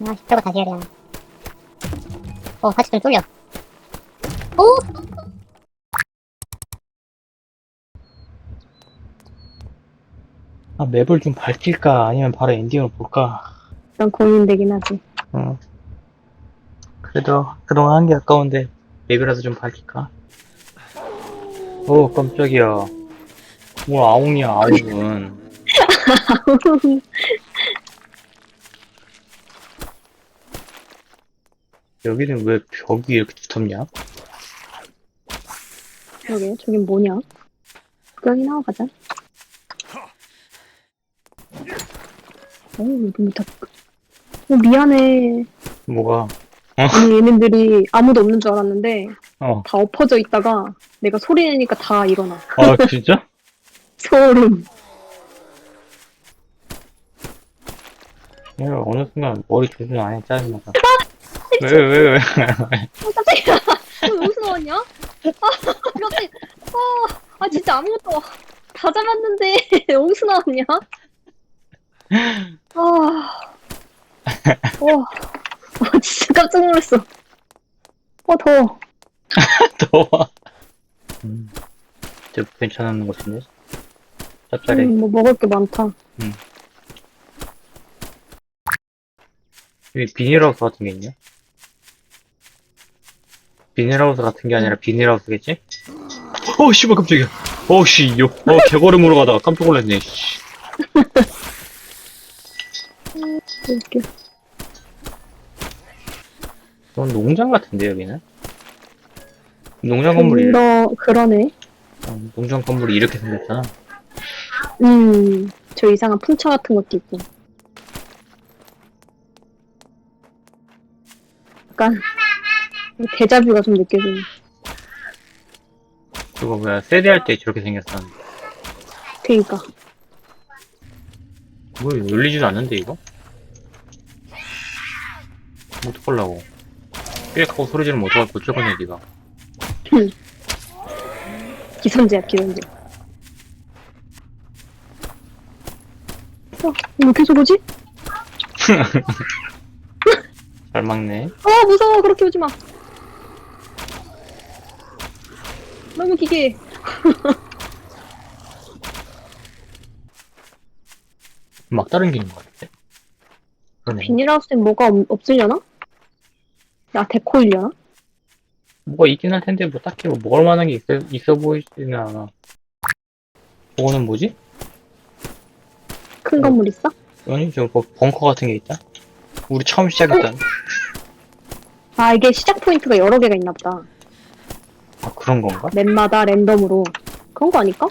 아, 저거 다시 해야 되나. 어, 같이 좀 뚫려. 오! 아, 맵을 좀 밝힐까? 아니면 바로 엔딩을 볼까? 난 고민되긴 하지. 어. 그래도 그동안 한 게 아까운데 맵이라도 좀 밝힐까? 오, 깜짝이야. 뭐 아웅이야, 아웅은. 여기는 왜 벽이 이렇게 두텁냐? 그러게, 저긴 뭐냐? 구경이나 하고 가자. 어우, 너무 다, 어, 미안해. 뭐가? 아니, 얘네들이 아무도 없는 줄 알았는데, 어. 다 엎어져 있다가, 내가 소리 내니까 다 일어나. 아, 진짜? 소름. 내가 어느 순간 머리 조준 안 해, 짜증나서. 왜, 왜, 왜, 왜? 어, 깜짝이야. 너 여기서 나왔냐? 아, 갑자기, 아, 아, 진짜 아무것도 다 잡았는데, 여기서 나왔냐? 아, 와, 와, 진짜 깜짝 놀랐어. 어, 더워. 더워. 음. 저 괜찮은 것 같은데? 짭짤해. 음, 뭐 먹을 게 많다. 여기 비닐하우스 같은 게 있네? 비닐하우스 같은 게 아니라 비닐하우스겠지? 어, 씨발, 깜짝이야. 어, 씨, 요, 어, 개걸음으로 가다가 깜짝 놀랐네, 씨. 이렇게. 이건 농장 같은데, 여기는? 농장 건물이, 너, 그러네. 어, 농장 건물이 이렇게 생겼잖아. 음, 저 이상한 풍차 같은 것도 있고. 약간, 데자뷰가 좀 느껴지네. 그거 뭐야, 세대할 때 저렇게 생겼었는데. 그니까. 뭐, 열리지도 않는데, 이거? 어떡하려고. 삐약하고 소리 지르면 어떡할 거 어쩌겠냐, 니가. 기선제야, 기선제. 어, 왜 이렇게 저러지? 잘 막네. 아, 무서워. 그렇게 오지 마. 너무 기계. 막 다른 게 있는 것 같아. 그러네. 비닐하우스에 뭐가 없, 없으려나? 야, 데코이려나? 뭐가 있긴 할 텐데, 뭐 딱히 뭐 먹을 만한 게 있어, 있어 보이지는 않아. 저거는 뭐지? 큰 건물 있어? 아니, 저거 뭐 벙커 같은 게 있다? 우리 처음 시작했던. 아, 이게 시작 포인트가 여러 개가 있나 보다. 아, 그런 건가? 맵마다 랜덤으로. 그런 거 아닐까?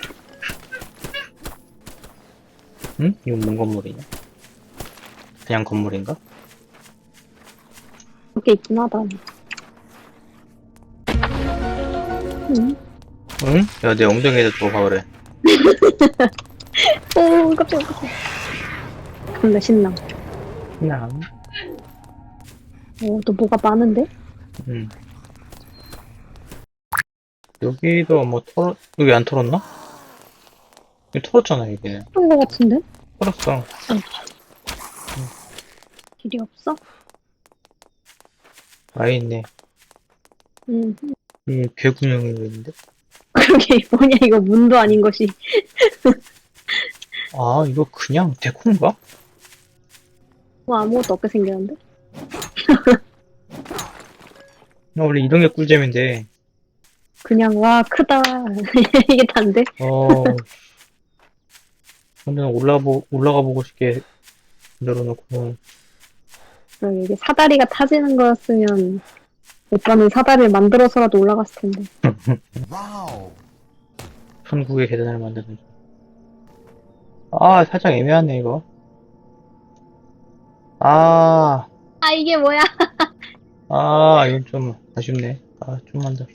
응? 이건 뭔 건물이냐? 그냥 건물인가? 그게 있긴 하다. 응? 응? 야, 내 엉덩이에다 저거 봐그래. 오, 깜짝이야, 깜짝이야. 근데 신나. 그냥. 오, 또 뭐가 많은데? 응. 여기도 뭐 털어, 여기 안 털었나? 여기 털었잖아, 여기는. 그런 거 같은데? 털었어. 길이 없어? 아, 있네. 응. 이 개구멍이 있는데? 그러게, 뭐냐, 이거 문도 아닌 것이. 아, 이거 그냥 데코인가? 뭐 아무것도 없게 생겼는데? 나 원래 이런 게 꿀잼인데. 그냥, 와, 크다. 이게 단데? 어. 근데 올라보, 올라가 보고 싶게 만들어놓고. 그러게, 이게 사다리가 타지는 거였으면, 오빠는 사다리를 만들어서라도 올라갔을 텐데. 천국의 계단을 만드는. 아, 살짝 애매하네, 이거. 아, 아, 이게 뭐야? 아, 이건 좀 아쉽네. 아, 좀만 더.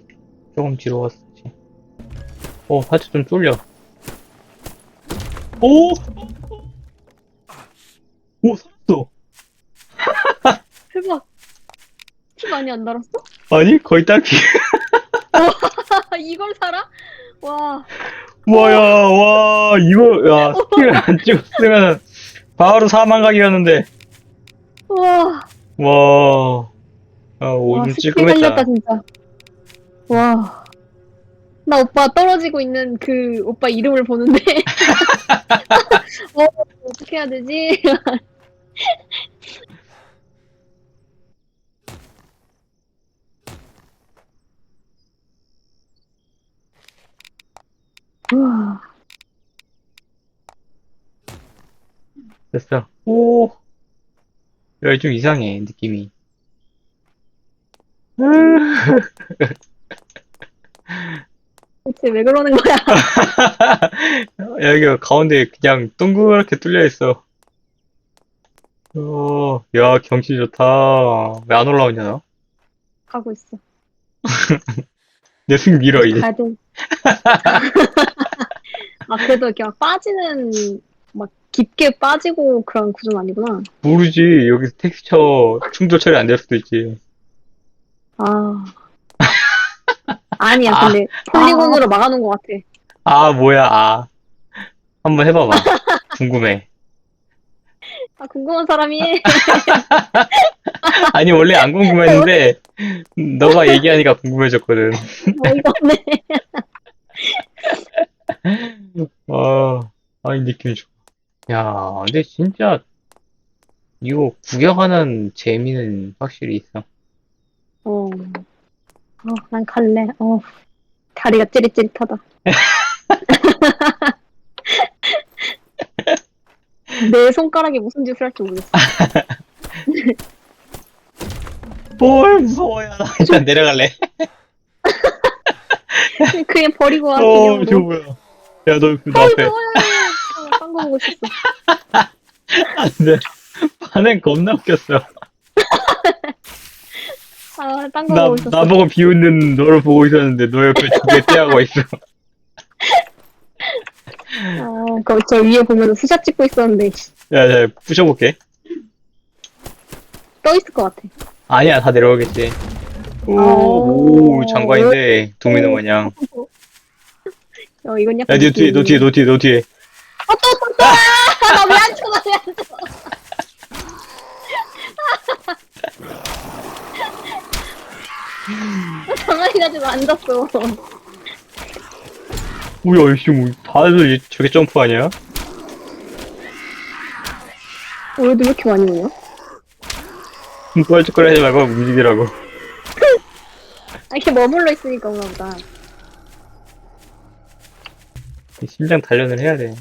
조금 뒤로 갔었지. 오, 살짝 좀 쫄려. 오! 오, 살았어. 대박. 피 많이 안 달았어? 아니, 거의 딱히. 이걸 살아? 와, 와야, 와, 이거, 야, 스킬 안 찍었으면 바로 사망각이었는데. 와. 와. 아, 와, 오줌 스킬 살렸다, 찔끔했다. 진짜. 와. 나 오빠 떨어지고 있는 그 오빠 이름을 보는데. 어, 어떻게 해야 되지? 우와. 됐어. 오. 야, 좀 이상해, 느낌이. 대체 왜 그러는 거야? 여기가 가운데 그냥 동그랗게 뚫려 있어. 어, 야, 경치 좋다. 왜 안 올라오냐, 너? 가고 있어. 내승 밀어, 이제. 가야 돼. 아, 그래도 이렇게 막 빠지는, 막 깊게 빠지고 그런 구조는 아니구나. 모르지. 여기서 텍스처 충돌 처리 안 될 수도 있지. 아. 아니야, 아. 근데 폴리곤으로 막아놓은 것 같아. 아, 뭐야, 아. 한번 해봐봐. 궁금해. 아, 궁금한 사람이. 아니, 원래 안 궁금했는데, 너가 얘기하니까 궁금해졌거든. 어이가 없네. 어, 아니, 느낌이 좋아. 야, 근데 진짜, 이거 구경하는 재미는 확실히 있어. 어. 어, 난 갈래. 어. 다리가 찌릿찌릿하다. 내 손가락이 무슨 짓을 할지 모르겠어. 뭘 무서워, 야. 나 일단 내려갈래. 그냥 버리고 와, 어, 그냥. 저 뭐야. 야, 너, 그, 나 어, 앞에. 무서워요. 딴거 보고 싶어. 안 돼. 반응 겁나 웃겼어. 아, 딴거 나, 보고 있었어. 나보고 비웃는 너를 보고 있었는데, 너 옆에 두개 떼하고 있어. 아, 그, 저 위에 보면 수샷 찍고 있었는데, 씨, 야, 야, 부셔볼게. 떠 있을 것 같아. 아니야, 다 내려오겠지. 오, 오. 오, 장관인데, 도미노 마냥. 어, 이건 약간. 야, 너 뒤에, 너 뒤에, 너 뒤에, 너 뒤에. 어, 또, 또, 또! 아, 나왜안 쳐, 나왜안 쳐! 가만히 가지고 앉았어. 뭐야, 이씨, 뭐, 다들 얘- 저게 점프하냐? 오늘도 왜 이렇게 많이 오냐? 뻘쭘거리 하지 말고 움직이라고. 아, 이렇게 머물러 있으니까 오나 보다. 심장 단련을 해야 돼.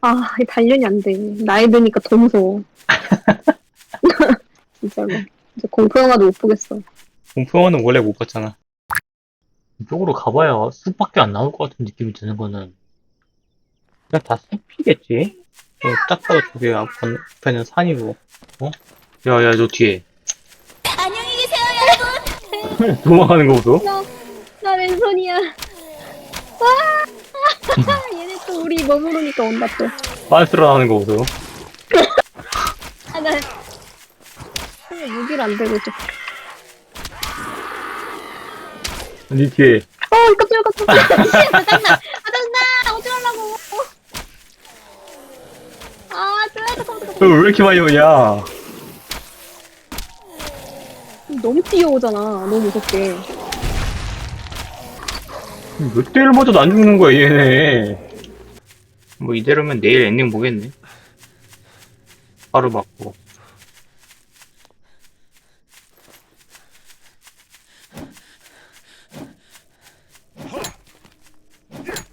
아, 이 단련이 안 돼. 나이 드니까 더 무서워. 진짜로. 이제 공포 영화도 못 보겠어. 공포 영화는 원래 못 봤잖아. 이쪽으로 가봐야 숲밖에 안 나올 것 같은 느낌이 드는 거는 그냥 다 숲이겠지? 어, 딱 봐도 저기 앞- 건너편은 산이고 어? 야야 저 뒤에 안녕히 계세요, 여러분. 도망가는 거 보소? 나, 나 왼손이야. 와! 얘네 또 우리 머무르니까 온다 또. 빤스러 나는 거 보소? 아, 나. 손에 무기를 안 들고 있어. 니 뒤에 어, 깜짝이야, 깜짝이야. 씨, 아, 짜증나. 아, 짜증나. 어쩌려고. 아, 짜증나. 깜짝이야. 너왜 이렇게 많이 오냐? 너무 뛰어오잖아. 너무 무섭게. 몇 대를 맞아도 안 죽는 거야 얘네 뭐 이대로면 내일 엔딩 보겠네 바로 맞고